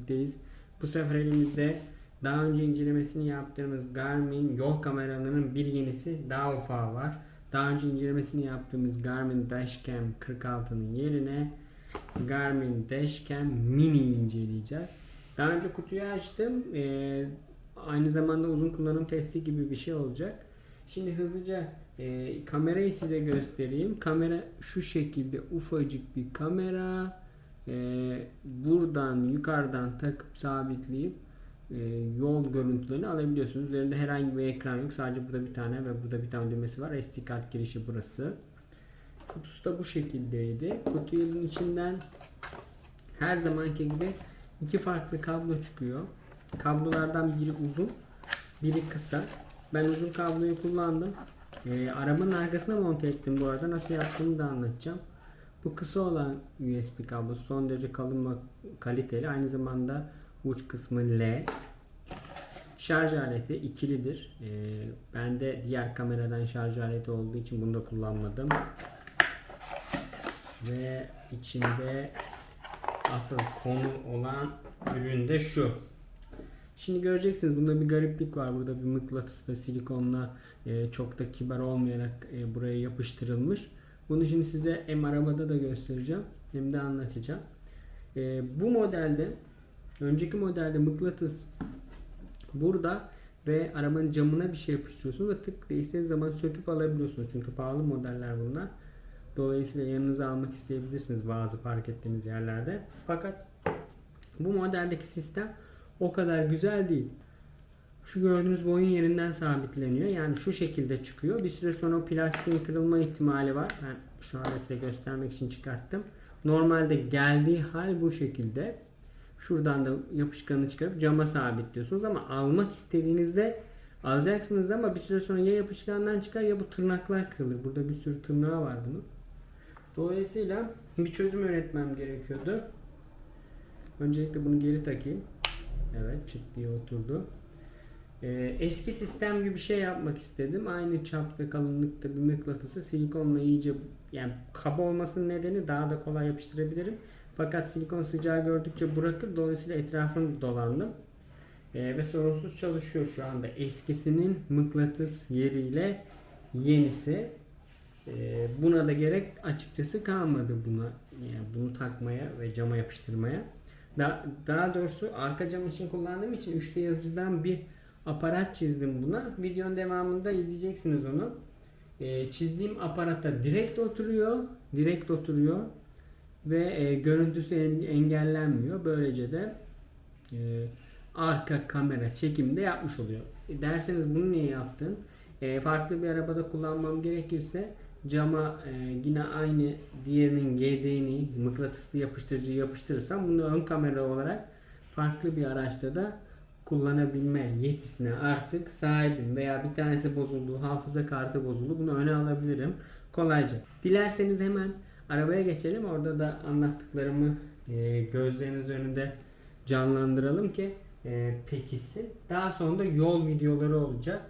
birlikteyiz. Bu sefer elimizde daha önce incelemesini yaptığımız Garmin yol kameralarının bir yenisi daha ufağı var. Daha önce incelemesini yaptığımız Garmin Dashcam 46'nın yerine Garmin Dashcam Mini'yi inceleyeceğiz. Daha önce kutuyu açtım. Ee, aynı zamanda uzun kullanım testi gibi bir şey olacak. Şimdi hızlıca e, kamerayı size göstereyim. Kamera şu şekilde ufacık bir kamera. Ee, buradan yukarıdan takıp sabitleyip e, yol görüntülerini alabiliyorsunuz. Üzerinde herhangi bir ekran yok. Sadece burada bir tane ve burada bir tane düğmesi var. SD kart girişi burası. Kutusu da bu şekildeydi. Kutunun içinden her zamanki gibi iki farklı kablo çıkıyor. Kablolardan biri uzun, biri kısa. Ben uzun kabloyu kullandım. Ee, arabanın arkasına monte ettim bu arada. Nasıl yaptığımı da anlatacağım. Bu kısa olan USB kablosu son derece kalın ve kaliteli. Aynı zamanda uç kısmı L. Şarj aleti ikilidir. Ee, ben de diğer kameradan şarj aleti olduğu için bunu da kullanmadım. Ve içinde asıl konu olan ürün de şu. Şimdi göreceksiniz bunda bir gariplik var. Burada bir mıknatıs ve silikonla e, çok da kibar olmayarak e, buraya yapıştırılmış. Bunu şimdi size hem arabada da göstereceğim hem de anlatacağım. E, bu modelde önceki modelde mıknatıs burada ve arabanın camına bir şey yapıştırıyorsunuz ve tık istediğiniz zaman söküp alabiliyorsunuz. Çünkü pahalı modeller bunlar. Dolayısıyla yanınıza almak isteyebilirsiniz bazı park ettiğiniz yerlerde. Fakat bu modeldeki sistem o kadar güzel değil. Şu gördüğünüz boyun yerinden sabitleniyor. Yani şu şekilde çıkıyor. Bir süre sonra o plastiğin kırılma ihtimali var. Ben şu an size göstermek için çıkarttım. Normalde geldiği hal bu şekilde. Şuradan da yapışkanı çıkarıp cama sabitliyorsunuz ama almak istediğinizde alacaksınız ama bir süre sonra ya yapışkandan çıkar ya bu tırnaklar kırılır. Burada bir sürü tırnağı var bunun. Dolayısıyla bir çözüm üretmem gerekiyordu. Öncelikle bunu geri takayım. Evet çıt diye oturdu. Ee, eski sistem gibi bir şey yapmak istedim. Aynı çap ve kalınlıkta bir mıknatısı silikonla iyice yani kaba olmasının nedeni daha da kolay yapıştırabilirim. Fakat silikon sıcağı gördükçe bırakır. Dolayısıyla etrafını dolandım. Ee, ve sorunsuz çalışıyor şu anda. Eskisinin mıknatıs yeriyle yenisi. Ee, buna da gerek açıkçası kalmadı buna yani bunu takmaya ve cama yapıştırmaya. Daha, daha doğrusu arka cam için kullandığım için 3D yazıcıdan bir aparat çizdim buna. Videonun devamında izleyeceksiniz onu. Ee, çizdiğim aparata direkt oturuyor. Direkt oturuyor. Ve e, görüntüsü en- engellenmiyor. Böylece de e, arka kamera çekimi de yapmış oluyor. E, derseniz bunu niye yaptın? E, farklı bir arabada kullanmam gerekirse cama e, yine aynı diğerinin GD'ni mıknatıslı yapıştırıcı yapıştırırsam bunu ön kamera olarak farklı bir araçta da kullanabilme yetisine artık sahibim veya bir tanesi bozuldu, hafıza kartı bozuldu bunu öne alabilirim kolayca. Dilerseniz hemen arabaya geçelim orada da anlattıklarımı e, gözlerinizin önünde canlandıralım ki e, pekişsin. Daha sonra da yol videoları olacak.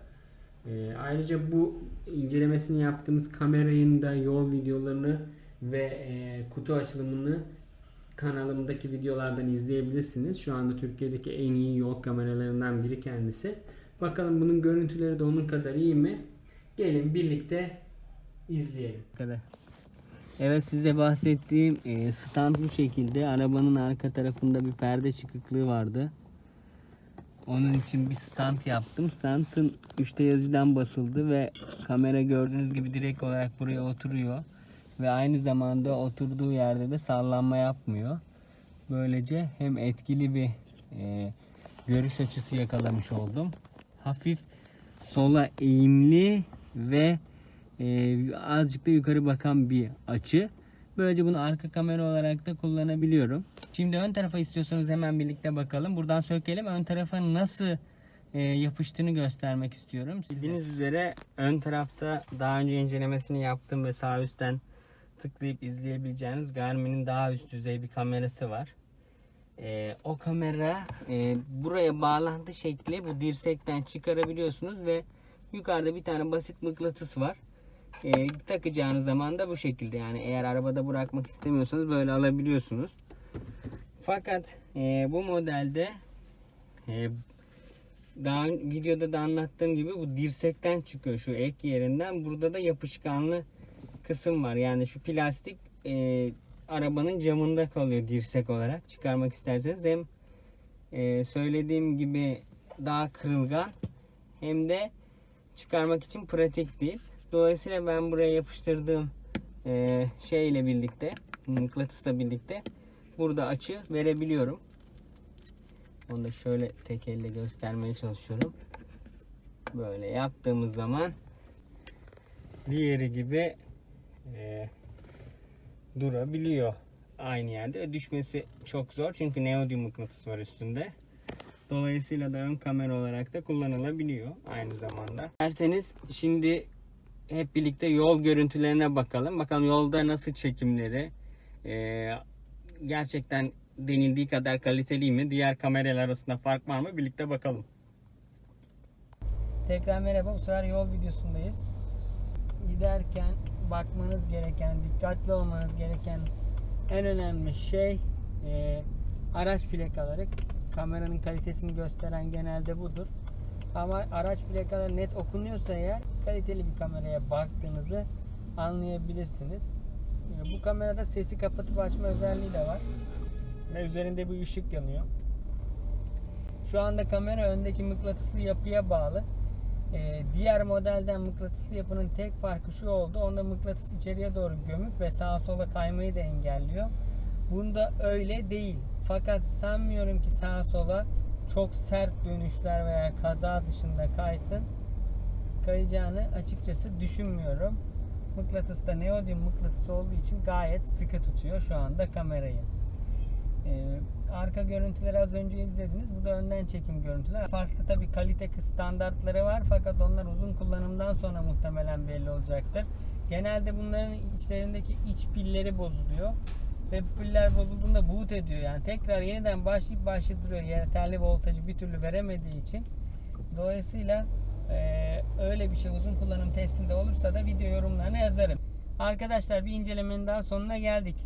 E, ayrıca bu incelemesini yaptığımız kamerayın da yol videolarını ve kutu açılımını kanalımdaki videolardan izleyebilirsiniz. Şu anda Türkiye'deki en iyi yol kameralarından biri kendisi. Bakalım bunun görüntüleri de onun kadar iyi mi? Gelin birlikte izleyelim. Evet size bahsettiğim e, stand bu şekilde. Arabanın arka tarafında bir perde çıkıklığı vardı. Onun için bir stand yaptım. Standın 3D yazıcıdan basıldı ve kamera gördüğünüz gibi direkt olarak buraya oturuyor. Ve aynı zamanda oturduğu yerde de sallanma yapmıyor. Böylece hem etkili bir e, görüş açısı yakalamış oldum. Hafif sola eğimli ve e, azıcık da yukarı bakan bir açı. Böylece bunu arka kamera olarak da kullanabiliyorum. Şimdi ön tarafa istiyorsanız hemen birlikte bakalım. Buradan sökelim. Ön tarafa nasıl e, yapıştığını göstermek istiyorum. Bildiğiniz üzere ön tarafta daha önce incelemesini yaptım ve sağ üstten tıklayıp izleyebileceğiniz Garmin'in daha üst düzey bir kamerası var. E, o kamera e, buraya bağlantı şekli bu dirsekten çıkarabiliyorsunuz ve yukarıda bir tane basit mıknatıs var. E, takacağınız zaman da bu şekilde yani eğer arabada bırakmak istemiyorsanız böyle alabiliyorsunuz. Fakat e, bu modelde e, daha videoda da anlattığım gibi bu dirsekten çıkıyor şu ek yerinden. Burada da yapışkanlı kısım var. Yani şu plastik e, arabanın camında kalıyor dirsek olarak. Çıkarmak isterseniz hem e, söylediğim gibi daha kırılgan hem de çıkarmak için pratik değil. Dolayısıyla ben buraya yapıştırdığım e, şeyle birlikte mıknatısla birlikte burada açı verebiliyorum. Onu da şöyle tek elle göstermeye çalışıyorum. Böyle yaptığımız zaman diğeri gibi e, durabiliyor aynı yerde. Düşmesi çok zor çünkü neodyum mıknatıs var üstünde. Dolayısıyla da ön kamera olarak da kullanılabiliyor aynı zamanda. Derseniz şimdi hep birlikte yol görüntülerine bakalım. Bakalım yolda nasıl çekimleri e, gerçekten denildiği kadar kaliteli mi? Diğer kameralar arasında fark var mı? Birlikte bakalım. Tekrar merhaba. Bu sefer yol videosundayız. Giderken bakmanız gereken, dikkatli olmanız gereken en önemli şey e, araç plakaları. Kameranın kalitesini gösteren genelde budur. Ama araç plakaları net okunuyorsa eğer kaliteli bir kameraya baktığınızı anlayabilirsiniz. E, Bu kamerada sesi kapatıp açma özelliği de var. Ve üzerinde bir ışık yanıyor. Şu anda kamera öndeki mıknatıslı yapıya bağlı. Ee, diğer modelden mıknatıslı yapının tek farkı şu oldu. Onda mıknatıs içeriye doğru gömük ve sağa sola kaymayı da engelliyor. Bunda öyle değil. Fakat sanmıyorum ki sağa sola çok sert dönüşler veya kaza dışında kaysın. Kayacağını açıkçası düşünmüyorum. Mıknatıs da neodyum mıknatısı olduğu için gayet sıkı tutuyor şu anda kamerayı. Ee, arka görüntüleri az önce izlediniz. Bu da önden çekim görüntüler. Farklı tabi kalite standartları var fakat onlar uzun kullanımdan sonra muhtemelen belli olacaktır. Genelde bunların içlerindeki iç pilleri bozuluyor. Ve bu piller bozulduğunda boot ediyor. Yani tekrar yeniden başlayıp duruyor. Yeterli voltajı bir türlü veremediği için. Dolayısıyla eee, öyle bir şey uzun kullanım testinde olursa da video yorumlarına yazarım. Arkadaşlar bir incelemenin daha sonuna geldik.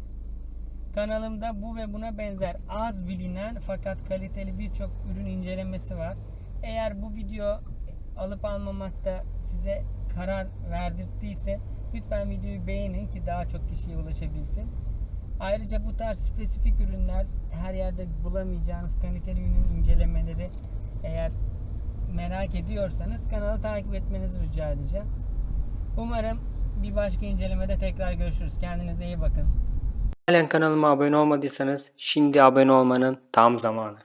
Kanalımda bu ve buna benzer az bilinen fakat kaliteli birçok ürün incelemesi var. Eğer bu video alıp almamakta size karar verdirttiyse lütfen videoyu beğenin ki daha çok kişiye ulaşabilsin. Ayrıca bu tarz spesifik ürünler her yerde bulamayacağınız kaliteli ürün incelemeleri eğer merak ediyorsanız kanalı takip etmenizi rica edeceğim. Umarım bir başka incelemede tekrar görüşürüz. Kendinize iyi bakın. Halen kanalıma abone olmadıysanız şimdi abone olmanın tam zamanı.